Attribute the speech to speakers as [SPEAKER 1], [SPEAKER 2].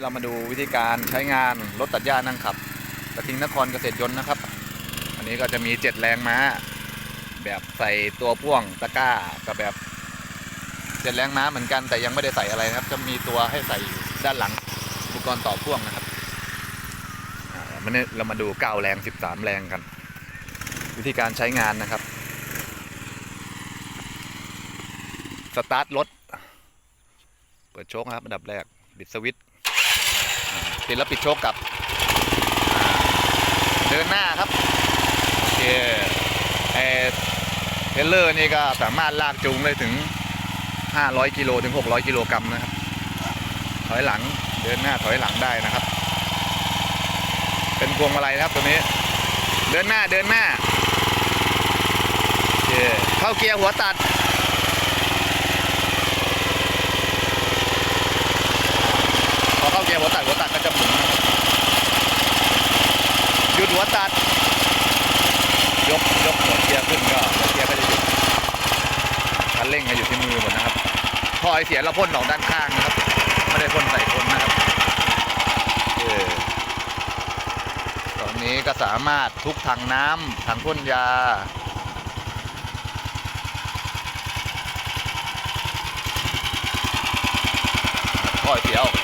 [SPEAKER 1] นี่เรามาดูวิธีการใช้งานรถตัดหญ้านั่งขับกระทิงนครเกษตรยนต์นะครับ อันนี้ก็จะมีเจ็ดแรงม้า แบบใส่ตัวพ่วงตะกร้ากับแบบเจ็ดแรงม้าเหมือนกันแต่ยังไม่ได้ใส่อะไรนะครับ จะมีตัวให้ใส่ด้านหลังอุปกรณ์ต่อพ่วงนะครับอ่ามันนี้เรามาดูเก้าแรงสิบสามแรงกัน วิธีการใช้งานนะครับ สตาร์ทรถ เปิดโชคครับอันดับแรกปิดสวิตช์ อ่าปิดแล้วปิดโชคกลับ เดินหน้าครับโอเคเอเทรลเลอร์นี่ก็สามารถลากจูงได้ถึง 500 กิโลถึง 600 กิโลกรัมนะครับ ถอยหลังเดินหน้าถอยหลังได้นะครับ เป็นพวงมาลัยนะครับตัวนี้ เดินหน้าเดินหน้าเข้าเกียร์หัวตัด พอเข้าเกียร์หัวตัดหัวตัดก็จะหมุนนะครับ หัวตัด ยกยกหัวเกียร์ขึ้นก็หัวเกียร์ก็จะหยุดคันเร่งก็อยู่ที่มือหมดนะครับพอไอเสียเราพ่นออกด้านข้างนะครับไม่ได้พ่นใส่คนนะครับเออตอนนี้ก็สามารถทุกถังน้ำถังพ่นยาคอยเสียออก